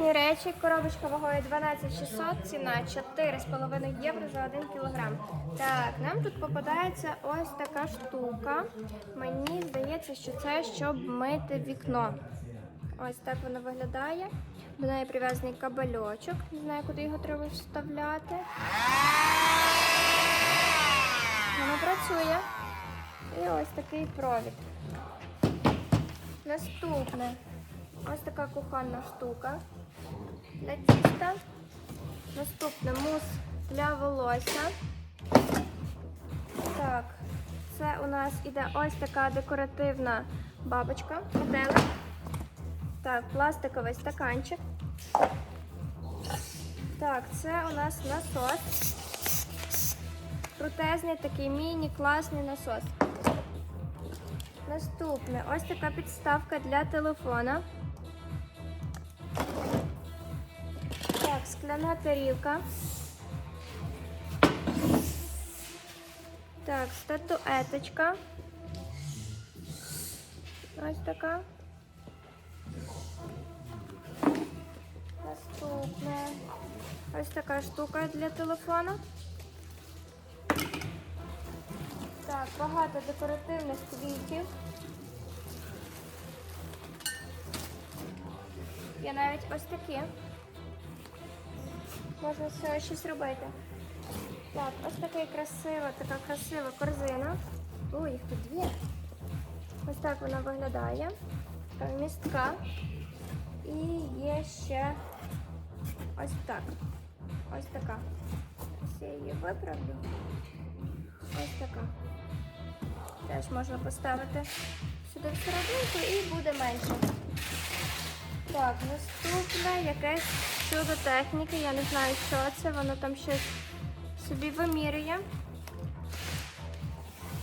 Речі, коробочка вагою 12600, ціна 4,5 євро за 1 кілограм. Так, нам тут попадається ось така штука. Мені здається, що це щоб мити вікно. Ось так воно виглядає. До неї прив'язаний кабельочок. Не знаю, куди його треба вставляти. Воно працює. І ось такий провід. Наступне. Ось така кухонна штука для тіста. Наступне мус для волосся. Так, це у нас іде ось така декоративна бабочка, метелик. Так, пластиковий стаканчик. Так, це у нас насос. Крутезний такий міні-класний насос. Наступне ось така підставка для телефона. Скляна тарілка. Так, статуеточка. Ось така. Наступне. Ось така штука для телефона. Так, багато декоративних квітів. Є навіть ось такі. Можна цього щось робити. Так, ось така красива, така красива корзина. Ой, їх тут дві. Ось так вона виглядає. Така містка. І є ще ось так. Ось така. Ось я її виправлю. Ось така. Теж можна поставити сюди всерединку і буде менше. Так, наступне якесь чудо техніки. Я не знаю, що це. Воно там щось собі вимірює.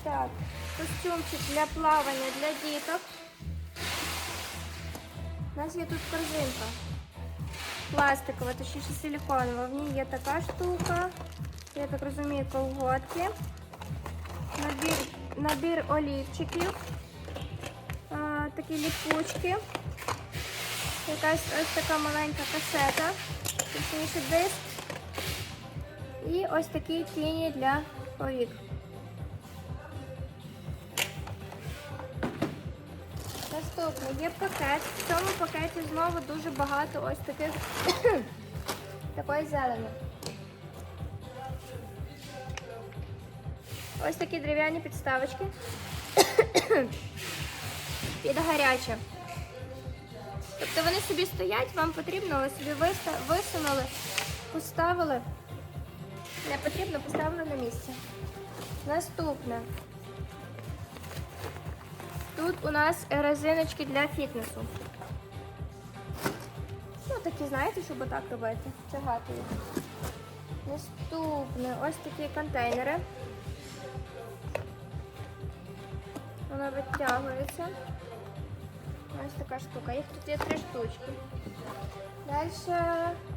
Так, костюмчик для плавання для діток. У нас є тут корзинка. Пластикова, точніше силіконова. В ній є така штука. Я так розумію, колготки. Набір, набір олівчиків. А, такі ліпучки. Якась ось така маленька касета. Точніше диск. І ось такі тіні для повік. Наступний є пакет. В цьому пакеті знову дуже багато ось таких такої зелені. Ось такі дерев'яні підставочки. Під гаряче. Тобто вони собі стоять, вам потрібно, ви собі висунули, поставили. Не потрібно, поставили на місце. Наступне. Тут у нас резиночки для фітнесу. Ну, такі, знаєте, щоб отак робити. Тягати їх. Наступне ось такі контейнери. Воно витягується. Ось така штука. Їх тут є три штучки. Далі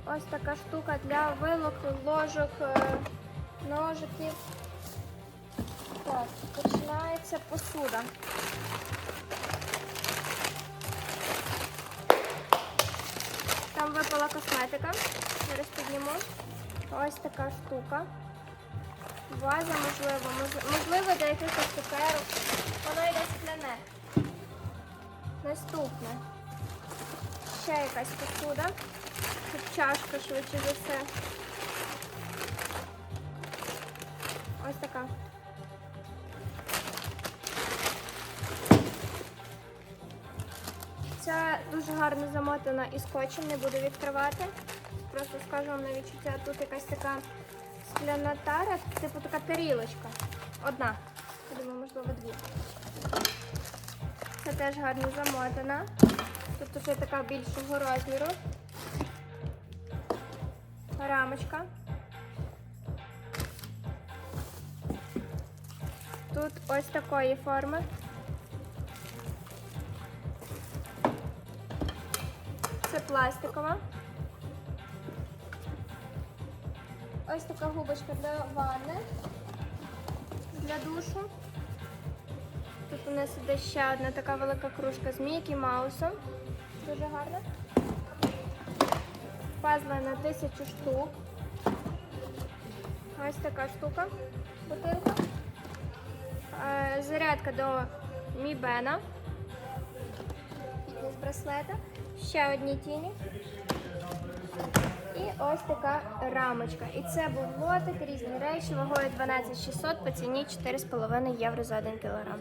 ось така штука для вилок, ложок, е, ножиків. Так, починається посуда. Там випала косметика. Зараз підніму. Ось така штука. Ваза, можливо, можливо, для якихось Ще якась посуда. Тут чашка швидше за все. Ось така. Ця дуже гарно замотана і скотчем, не буду відкривати. Просто скажу вам на відчуття, тут якась така скляна тара, типу така тарілочка. Одна. Я думаю, можливо, дві. Це теж гарно замотана. Тут вже така більшого розміру. Рамочка. Тут ось такої форми. Це пластикова. Ось така губочка для ванни, для душу. Нас іде ще одна така велика кружка з Мікі Маусом. Дуже гарна. пазли на тисячу штук. Ось така штука. Бутилка. Е, Зарядка до Мібена. Фітнес браслета. Ще одні тіні. І ось така рамочка. І це був лотик, різні речі, вагою 12600 по ціні 4,5 євро за 1 кілограм.